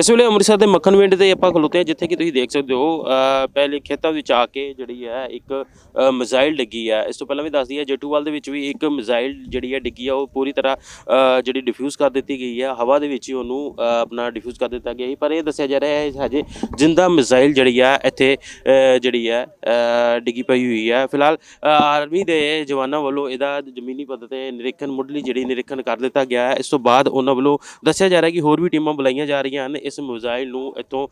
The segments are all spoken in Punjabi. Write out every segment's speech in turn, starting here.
ਇਸ ਵੇਲੇ ਅੰਮ੍ਰਿਤਸਰ ਦੇ ਮੱਖਣ ਵਿੰਡ ਤੇ ਆਪਾਂ ਖਲੋਤੇ ਹਾਂ ਜਿੱਥੇ ਕਿ ਤੁਸੀਂ ਦੇਖ ਸਕਦੇ ਹੋ ਅ, ਪਹਿਲੇ ਖੇਤਾਂ ਵਿੱਚ ਆ ਕੇ ਜਿਹੜੀ ਹੈ ਇੱਕ ਅ, ਮਿਜ਼ਾਈਲ ਡਿੱਗੀ ਹੈ। ਇਸ ਤੋਂ ਪਹਿਲਾਂ ਵੀ ਦੱਸਦੀ ਹੈ ਜੇਟੂਵਾਲ ਦੇ ਵਿੱਚ ਵੀ ਇੱਕ ਮਿਜ਼ਾਈਲ ਜਿਹੜੀ ਹੈ ਡਿੱਗੀ ਹੈ ਉਹ ਪੂਰੀ ਤਰ੍ਹਾਂ ਅ, ਜਿਹੜੀ ਡਿਫਿਊਜ਼ ਕਰ ਦਿੱਤੀ ਗਈ ਹੈ। ਹਵਾ ਦੇ ਵਿੱਚ ਹੀ ਉਹਨੂੰ ਅ, ਆਪਣਾ ਡਿਫਿਊਜ਼ ਕਰ ਦਿੱਤਾ ਗਿਆ ਸੀ ਪਰ ਇਹ ਦੱਸਿਆ ਜਾ ਰਿਹਾ ਹੈ ਹਜੇ ਜਿੰਦਾ ਮਿਜ਼ਾਈਲ ਜਿਹੜੀ ਹੈ ਇੱਥੇ ਅ, ਜਿਹੜੀ ਹੈ ਅ, ਡਿੱਗੀ ਪਈ ਹੋਈ ਹੈ। ਫਿਲਹਾਲ ਅ, ਆਰਮੀ ਦੇ ਜਵਾਨਾਂ ਵੱਲੋਂ ਇਹਦਾ ਜ਼ਮੀਨੀ ਪੱਧਰ ਤੇ ਨਿਰੀਖਣ ਮੁੱਢਲੀ ਜਿਹੜੀ ਨਿਰੀਖਣ ਕਰ ਦਿੱਤਾ ਗਿਆ ਹੈ। ਇਸ ਤੋਂ ਬਾਅਦ ਉਹਨਾਂ ਵੱਲੋਂ ਦੱਸਿਆ ਜਾ ਰਿਹਾ ਕਿ ਹੋਰ ਵੀ ਟੀਮਾਂ ਬੁਲਾਈਆਂ ਜਾ ਰਹੀਆਂ ਹਨ। ਇਸ ਇਸ ਮਿਜ਼ਾਈਲ ਨੂੰ ਇੱਥੋਂ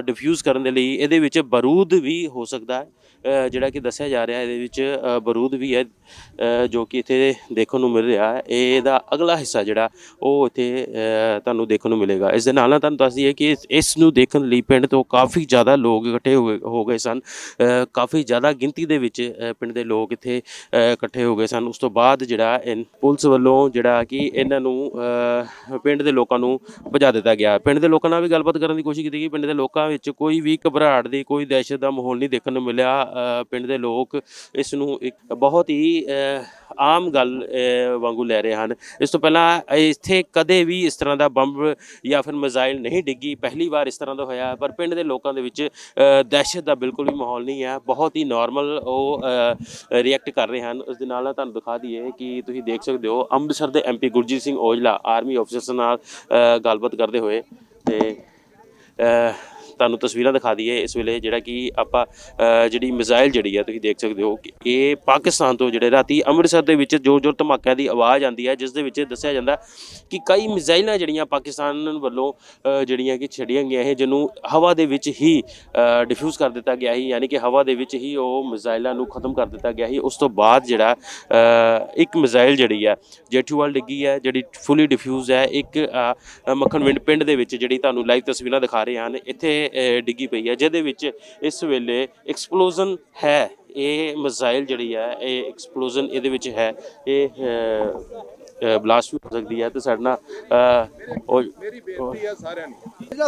ਡਿਫਿਊਜ਼ ਕਰਨ ਦੇ ਲਈ ਇਹਦੇ ਵਿੱਚ ਬਾਰੂਦ ਵੀ ਹੋ ਸਕਦਾ ਹੈ। ਜਿਹੜਾ ਕਿ ਦੱਸਿਆ ਜਾ ਰਿਹਾ ਇਹਦੇ ਵਿੱਚ ਅ, ਬਾਰੂਦ ਵੀ ਹੈ ਜੋ ਕਿ ਇੱਥੇ ਦੇਖਣ ਨੂੰ ਮਿਲ ਰਿਹਾ ਹੈ। ਇਹਦਾ ਅਗਲਾ ਹਿੱਸਾ ਜਿਹੜਾ ਉਹ ਇੱਥੇ ਤੁਹਾਨੂੰ ਦੇਖਣ ਨੂੰ ਮਿਲੇਗਾ। ਇਸ ਦੇ ਨਾਲ ਨਾਲ ਤੁਹਾਨੂੰ ਦੱਸ ਦਈਏ ਕਿ ਇਸ- ਇਸ ਨੂੰ ਦੇਖਣ ਲਈ ਪਿੰਡ ਤੋਂ ਕਾਫੀ ਜ਼ਿਆਦਾ ਲੋਕ ਇਕੱਠੇ ਹੋ ਗਏ ਹੋ ਗਏ ਸਨ। ਕਾਫੀ ਜ਼ਿਆਦਾ ਗਿਣਤੀ ਦੇ ਵਿੱਚ ਪਿੰਡ ਦੇ ਲੋਕ ਇੱਥੇ ਇਕੱਠੇ ਹੋ ਗਏ ਸਨ। ਉਸ ਤੋਂ ਬਾਅਦ ਜਿਹੜਾ ਇਨ- ਪੁਲਿਸ ਵੱਲੋਂ ਜਿਹੜਾ ਕਿ ਇਹਨਾਂ ਨੂੰ ਪਿੰਡ ਦੇ ਲੋਕਾਂ ਨੂੰ ਭਜਾ ਦਿੱਤਾ ਗਿਆ। ਪਿੰਡ ਪਿੰਡ ਦੇ ਲੋਕਾਂ ਨਾਲ ਵੀ ਗੱਲਬਾਤ ਕਰਨ ਦੀ ਕੋਸ਼ਿਸ਼ ਕੀਤੀ ਗਈ। ਪਿੰਡ ਦੇ ਲੋਕਾਂ ਵਿੱਚ ਕੋਈ ਵੀ ਘਬਰਾਹਟ ਦੀ ਕੋਈ ਦਹਿਸ਼ਤ ਦਾ ਮਾਹੌਲ ਨਹੀਂ ਦੇਖਣ ਨੂੰ ਮਿਲਿਆ। ਅ, ਪਿੰਡ ਦੇ ਲੋਕ ਇਸ ਨੂੰ ਇੱਕ ਬਹੁਤ ਹੀ ਅ, ਆਮ ਗੱਲ ਵਾਂਗੂ ਲੈ ਰਹੇ ਹਨ। ਇਸ ਤੋਂ ਪਹਿਲਾਂ ਇੱਥੇ ਕਦੇ ਵੀ ਇਸ ਤਰ੍ਹਾਂ ਦਾ ਬੰਬ ਜਾਂ ਫਿਰ ਮਿਜ਼ਾਈਲ ਨਹੀਂ ਡਿੱਗੀ। ਪਹਿਲੀ ਵਾਰ ਇਸ ਤਰ੍ਹਾਂ ਦਾ ਹੋਇਆ, ਪਰ ਪਿੰਡ ਦੇ ਲੋਕਾਂ ਦੇ ਵਿੱਚ ਦਹਿਸ਼ਤ ਦਾ ਬਿਲਕੁਲ ਵੀ ਮਾਹੌਲ ਨਹੀਂ ਹੈ। ਬਹੁਤ ਹੀ ਨਾਰਮਲ ਉਹ ਰਿਐਕਟ ਕਰ ਰਹੇ ਹਨ। ਉਸ ਦੇ ਨਾਲ ਤੁਹਾਨੂੰ ਦਿਖਾ ਦਈਏ ਕਿ ਤੁਸੀਂ ਦੇਖ ਸਕਦੇ ਹੋ, ਅੰਮ੍ਰਿਤਸਰ ਦੇ MP Gurjeet Singh Aujla army officers ਨਾਲ ਗੱਲਬਾਤ ਕਰਦੇ ਹੋਏ ਤੇ ਤੁਹਾਨੂੰ ਤਸਵੀਰਾਂ ਦਿਖਾ ਦਈਏ ਇਸ ਵੇਲੇ ਜਿਹੜਾ ਕਿ ਆਪਾਂ ਜਿਹੜੀ ਮਿਜ਼ਾਈਲ ਜਿਹੜੀ ਹੈ ਤੁਸੀਂ ਦੇਖ ਸਕਦੇ ਹੋ ਕਿ ਇਹ ਪਾਕਿਸਤਾਨ ਤੋਂ ਜਿਹੜੇ ਰਾਤੀ ਅੰਮ੍ਰਿਤਸਰ ਦੇ ਵਿੱਚ ਜ਼ੋਰ ਜ਼ੋਰ ਧਮਾਕਿਆਂ ਦੀ ਆਵਾਜ਼ ਆਉਂਦੀ ਹੈ ਜਿਸ ਦੇ ਵਿੱਚ ਦੱਸਿਆ ਜਾਂਦਾ ਕਿ ਕਈ ਮਿਜ਼ਾਈਲਾਂ ਜਿਹੜੀਆਂ ਪਾਕਿਸਤਾਨ ਵੱਲੋਂ ਜਿਹੜੀਆਂ ਕਿ ਛੱਡੀਆਂ ਗਈਆਂ ਇਹ ਜਿਹਨੂੰ ਹਵਾ ਦੇ ਵਿੱਚ ਹੀ ਡਿਫਿਊਜ਼ ਕਰ ਦਿੱਤਾ ਗਿਆ ਸੀ ਯਾਨੀ ਕਿ ਹਵਾ ਦੇ ਵਿੱਚ ਹੀ ਉਹ ਮਿਜ਼ਾਈਲਾਂ ਨੂੰ ਖਤਮ ਕਰ ਦਿੱਤਾ ਗਿਆ ਸੀ। ਉਸ ਤੋਂ ਬਾਅਦ ਜਿਹੜਾ ਇੱਕ ਮਿਜ਼ਾਈਲ ਜਿਹੜੀ ਹੈ ਜੇਠੂਵਾਲ ਡਿੱਗੀ ਹੈ ਜਿਹੜੀ ਫੁੱਲੀ ਡਿਫਿਊਜ਼ ਹੈ ਇੱਕ ਅ, ਮੱਖਣ ਪਿੰਡ ਦੇ ਵਿੱਚ ਜਿਹੜੀ ਤੁਹਾਨੂੰ ਲਾਈਵ ਤਸਵੀਰਾਂ ਦਿਖਾ ਰਹੇ ਹਨ। ਇੱਥੇ ਡਿੱਗੀ ਪਈ ਹੈ ਜਿਹਦੇ ਵਿੱਚ ਇਸ ਵੇਲੇ ਐਕਸਪਲੋਜ਼ਨ ਹੈ। ਇਹ ਮਿਜ਼ਾਈਲ ਜਿਹੜੀ ਹੈ ਇਹ ਐਕਸਪਲੋਜ਼ਨ ਇਹਦੇ ਵਿੱਚ ਹੈ। ਇਹ ਬਲਾਸਟ ਵੀ ਹੋ ਸਕਦੀ ਹੈ ਤੇ ਸਾਡੇ ਨਾਲ ਉਹ ਉਹ-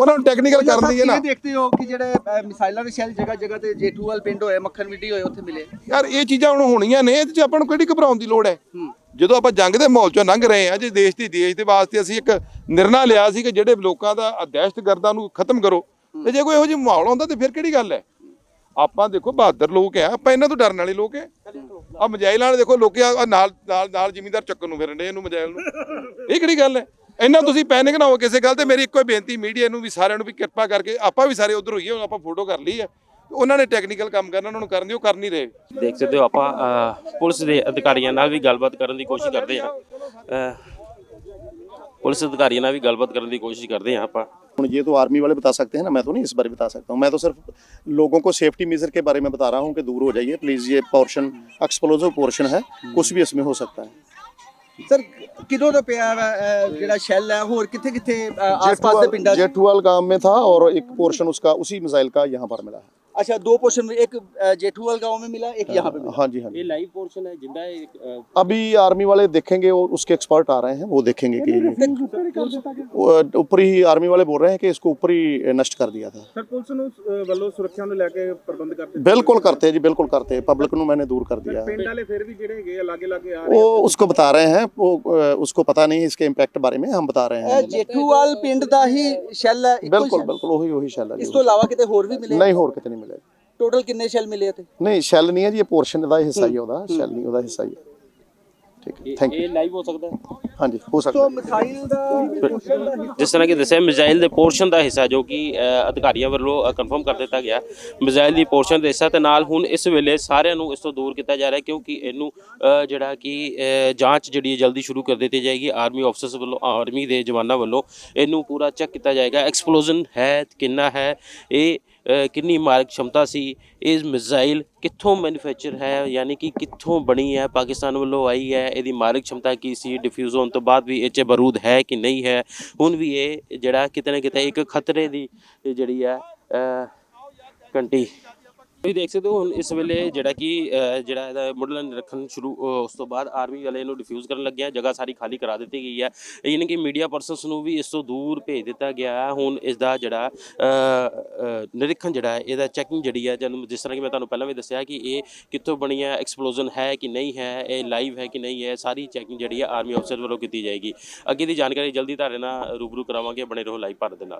ਉਹਨਾਂ ਨੂੰ ਟੈਕਨੀਕਲ ਕਰਨੀ ਹੈ ਨਾ। ਕਿਵੇਂ ਦੇਖਦੇ ਹੋ ਕਿ ਜਿਹੜੇ ਮਿਸਾਈਲਾਂ ਦੇ ਸ਼ੈਲ ਜਗ੍ਹਾ ਜਗ੍ਹਾ ਤੇ ਜੇਠੂਵਾਲ ਪਿੰਡ ਹੋਏ ਮੱਖਣ ਮਿੱਟੀ ਹੋਏ ਉੱਥੇ ਮਿਲੇ? ਯਾਰ ਇਹ ਚੀਜ਼ਾਂ ਹੁਣ ਹੋਣੀਆਂ ਨੇ ਇਹਦੇ ਚ ਆਪਾਂ ਨੂੰ ਕਿਹੜੀ ਘਬਰਾਉਣ ਦੀ ਲੋੜ ਹੈ? ਜਦੋਂ ਆਪਾਂ ਜੰਗ ਦੇ ਮਾਹੌਲ ਚੋਂ ਲੰਘ ਰਹੇ ਹਾਂ ਜੇ ਦੇਸ਼ ਦੀ ਦੇਸ਼ ਦੇ ਵਾਸਤੇ ਅਸੀਂ ਇੱਕ ਨਿਰਣਾ ਲਿਆ ਸੀ ਕਿ ਜਿਹੜੇ ਲੋਕਾਂ ਦਾ ਦਹਿਸ਼ਤਗਰਦਾਂ ਨੂੰ ਖਤਮ ਕਰੋ ਤੇ ਜੇ ਕੋਈ ਇਹੋ ਜਿਹੀ ਮਾਹੌਲ ਹੁੰਦਾ ਤੇ ਫਿਰ ਕਿਹੜੀ ਗੱਲ ਹੈ? ਆਪਾਂ ਦੇਖੋ ਬਹਾਦਰ ਲੋਕ ਆ ਆਪਾਂ ਇਹਨਾਂ ਤੋਂ ਡਰਨ ਵਾਲੇ ਲੋਕ ਆ ਆ ਮਜਾਇਲ ਵਾਲੇ ਦੇਖੋ ਲੋਕੀ ਆਹ ਨਾਲ ਨਾਲ ਨਾਲ ਜ਼ਿਮੀਂਦਾਰ ਚੱਕਣ ਨੂੰ ਫਿਰਨ ਇਹਨੂੰ ਮਜਾਇਲ ਨੂੰ। ਇਹ ਕਿਹੜੀ ਗੱਲ ਹੈ? ਇਹਨਾਂ ਤੁਸੀਂ ਪੈਨਿਕ ਨਾ ਹੋ ਕਿਸੇ ਗੱਲ ਤੇ ਮੇਰੀ ਇੱਕੋ ਹੀ ਬੇਨਤੀ ਮੀਡੀਆ ਨੂੰ ਵੀ ਸਾਰਿਆਂ ਨੂੰ ਵੀ ਕਿਰਪਾ ਕਰਕੇ ਆਪਾਂ ਵੀ ਸਾਰੇ ਉਧਰ ਹੋਈਏ ਆਪਾਂ ਫੋਟੋ ਕਰ ਲਈ ਆ ਉਹਨਾਂ ਨੇ ਟੈਕਨੀਕਲ ਕੰਮ ਕਰਨਾ, ਉਹਨਾਂ ਨੂੰ ਕਰਨ ਦਿਓ ਕਰ ਨਹੀਂ ਰਹੇ। ਦੇਖ ਸਕਦੇ ਹੋ ਆਪਾਂ ਪੁਲਿਸ ਦੇ ਅਧਿਕਾਰੀਆਂ ਨਾਲ ਵੀ ਗੱਲਬਾਤ ਕਰਨ ਦੀ ਕੋਸ਼ਿਸ਼ ਕਰਦੇ ਹਾਂ। ਪੁਲਿਸ ਅਧਿਕਾਰੀਆਂ ਨਾਲ ਵੀ ਗੱਲਬਾਤ ਕਰਨ ਦੀ ਕੋਸ਼ਿਸ਼ ਕਰਦੇ ਹਾਂ ਆਪਾਂ। ये तो आर्मी वाले बता सकते हैं ना मैं तो नहीं इस बारे बता सकता हूँ मैं तो सिर्फ लोगों को सेफ्टी मेजर के बारे में बता रहा हूँ कि दूर हो जाइए प्लीज़ ये पोर्शन एक्सप्लोजिव पोर्शन है कुछ भी इसमें हो सकता है ਸਰ ਕਿਦੋਂ ਦਾ ਪਿਆ ਵਾ, ਅ, ਜਿਹੜਾ ਸ਼ੈਲ ਹੈ ਹੋਰ ਕਿੱਥੇ ਕਿੱਥੇ ਆਸ-ਪਾਸ ਦੇ ਪਿੰਡਾਂ 'ਚ जेठुआल गांव में था और एक पोर्शन उसका उसी मिसाइल का यहाँ पर मिला है अच्छा दो पोर्शन एक अ, जेठूवाल गांव में मिला एक यहाँ पे मिला हाँ जी हाँ जी ਇਹ ਲਾਈਵ ਪੋਰਸ਼ਨ ਹੈ ਜਿੰਦਾ ਇਹ ਅ, अभी आर्मी वाले देखेंगे और उसके एक्सपर्ट आ रहे हैं वो देखेंगे कि वो ऊपर ही आर्मी वाले बोल रहे हैं कि इसको ऊपर ही नष्ट कर दिया था ਸਰ ਪੁਲਿਸ ਨੂੰ ਅਹ, ਵੱਲੋਂ ਸੁਰੱਖਿਆ ਨੂੰ ਲੈ ਕੇ ਪ੍ਰਬੰਧ ਕਰਦੇ बिल्कुल करते हैं जी बिल्कुल करते हैं पब्लिक ਨੂੰ मैंने दूर कर दिया है ਪਿੰਡ ਵਾਲੇ ਫਿਰ ਵੀ ਜਿਹੜੇ ਹੈਗੇ ਆ ਲਾਗੇ ਲਾਗੇ ਆ ਰਹੇ वो उसको बता रहे हैं वो अ, उसको पता नहीं इसके इम्पैक्ट बारे में हम बता रहे ਇਹ हैं ਜੇਠੂਵਾਲ ਪਿੰਡ ਦਾ ਹੀ ਸ਼ੈਲ ਹੈ ਇੱਕੋ ਹੀ ਬਿਲਕੁਲ shell? ਬਿਲਕੁਲ ਉਹੀ ਉਹੀ ਸ਼ੈਲ ਹੈ ਜੀ, ਇਸ ਤੋਂ ਇਲਾਵਾ ਕਿਤੇ ਹੋਰ ਵੀ ਮਿਲੇ ਨਹੀਂ ਹੋਰ ਕਿਤੇ ਨਹੀਂ ਟੋਟਲ ਕਿੰਨੇ ਸ਼ੈਲ ਮਿਲੇ ਇੱਥੇ ਨਹੀਂ ਸ਼ੈਲ ਨਹੀਂ ਹੈ ਜੀ ਇਹ ਪੋਰਸ਼ਨ ਦਾ ਹਿੱਸਾ ਹੀ ਹੈ। ਉਹਦਾ ਸ਼ੈਲ ਨਹੀਂ ਉਹਦਾ ਹਿੱਸਾ ਹੀ ਹੈ। ਠੀਕ ਹੈ ਥੈਂਕ ਯੂ ਇਹ ਲਾਈਵ ਹੋ ਸਕਦਾ ਹੈ? ਹਾਂਜੀ ਹੋ ਸਕਦਾ ਸੋ। ਮਿਸਾਈਲ ਦਾ portion ਦਾ ਜਿਸ ਤਰ੍ਹਾਂ ਕਿ ਦੱਸਿਆ ਮਿਜ਼ਾਈਲ ਦੇ ਪੋਰਸ਼ਨ ਦਾ ਹਿੱਸਾ ਜੋ ਕਿ ਅ, ਅਧਿਕਾਰੀਆਂ ਵੱਲੋਂ ਕਨਫਰਮ ਕਰ ਦਿੱਤਾ ਗਿਆ। ਮਿਜ਼ਾਈਲ ਦੀ ਪੋਰਸ਼ਨ ਦਾ ਹਿੱਸਾ ਤੇ ਨਾਲ ਹੁਣ ਇਸ ਵੇਲੇ ਸਾਰਿਆਂ ਨੂੰ ਇਸ ਤੋਂ ਦੂਰ ਕੀਤਾ ਜਾ ਰਿਹਾ ਕਿਉਂਕਿ ਇਹਨੂੰ ਅ, ਜਿਹੜਾ ਕਿ ਅ, ਜਾਂਚ ਜਿਹੜੀ ਹੈ ਜਲਦੀ ਸ਼ੁਰੂ ਕਰ ਦਿੱਤੀ ਜਾਏਗੀ। ਆਰਮੀ ਆਫਸਰਸ ਵੱਲੋਂ ਆਰਮੀ ਦੇ ਜਵਾਨਾਂ ਵੱਲੋਂ ਇਹਨੂੰ ਪੂਰਾ ਚੈੱਕ ਕੀਤਾ ਜਾਏਗਾ। ਐਕਸਪਲੋਜ਼ਨ ਹੈ ਕਿੰਨਾ ਹੈ ਇਹ ਅ, ਕਿੰਨੀ ਮਾਰਕ ਸ਼ਮਤਾ ਸੀ ਇਹ ਮਿਜ਼ਾਈਲ ਕਿੱਥੋਂ ਮੈਨੂਫੈਕਚਰ ਹੈ ਯਾਨੀ ਕਿ ਕਿੱਥੋਂ ਬਣੀ ਹੈ ਪਾਕਿਸਤਾਨ ਵੱਲੋਂ ਆਈ ਹੈ ਇਹਦੀ ਮਾਰਕ ਸ਼ਮਤਾ ਕੀ ਸੀ ਡਿਫਿਊਜ਼ ਹੋਣ ਤੋਂ ਬਾਅਦ ਵੀ ਇਹ 'ਚ ਬਾਰੂਦ ਹੈ ਕਿ ਨਹੀਂ ਹੈ? ਹੁਣ ਵੀ ਇਹ ਜਿਹੜਾ ਕਿਤੇ ਨਾ ਕਿਤੇ ਇੱਕ ਖਤਰੇ ਦੀ ਜਿਹੜੀ ਹੈ ਅ, ਘੰਟੀ ਤੁਸੀਂ ਦੇਖ ਸਕਦੇ ਹੋ ਹੁਣ ਇਸ ਵੇਲੇ ਜਿਹੜਾ ਕਿ ਅ, ਜਿਹੜਾ ਇਹਦਾ ਮੁੱਢਲਾ ਨਿਰੀਖਣ ਸ਼ੁਰੂ ਅ, ਉਸ ਤੋਂ ਬਾਅਦ ਆਰਮੀ ਵਾਲੇ ਇਹਨੂੰ ਡਿਫਿਊਜ਼ ਕਰਨ ਲੱਗਿਆ ਜਗ੍ਹਾ ਸਾਰੀ ਖਾਲੀ ਕਰਾ ਦਿੱਤੀ ਗਈ ਹੈ। ਯਾਨੀ ਕਿ ਮੀਡੀਆ ਪਰਸਨਸ ਨੂੰ ਵੀ ਇਸ ਤੋਂ ਦੂਰ ਭੇਜ ਦਿੱਤਾ ਗਿਆ ਹੈ। ਹੁਣ ਇਸ ਦਾ ਜਿਹੜਾ ਅ, ਅ, ਨਿਰੀਖਣ ਜਿਹੜਾ ਹੈ ਇਹਦਾ ਚੈਕਿੰਗ ਜਿਹੜੀ ਹੈ ਜਦ ਜਿਸ ਤਰ੍ਹਾਂ ਕਿ ਮੈਂ ਤੁਹਾਨੂੰ ਪਹਿਲਾਂ ਵੀ ਦੱਸਿਆ ਕਿ ਇਹ ਕਿੱਥੋਂ ਬਣੀ ਹੈ ਐਕਸਪਲੋਜ਼ਨ ਹੈ ਕਿ ਨਹੀਂ ਹੈ ਇਹ ਲਾਈਵ ਹੈ ਕਿ ਨਹੀਂ ਹੈ ਸਾਰੀ ਚੈਕਿੰਗ ਜਿਹੜੀ ਹੈ ਆਰਮੀ ਅਫਸਰ ਵੱਲੋਂ ਕੀਤੀ ਜਾਏਗੀ। ਅੱਗੇ ਦੀ ਜਾਣਕਾਰੀ ਜਲਦੀ ਤੁਹਾਡੇ ਨਾਲ ਰੂਬਰੂ ਕਰਾਵਾਂਗੇ। ਬਣੇ ਰਹੋ ਲਾਈਵ ਭਾਰਤ ਦੇ ਨਾਲ।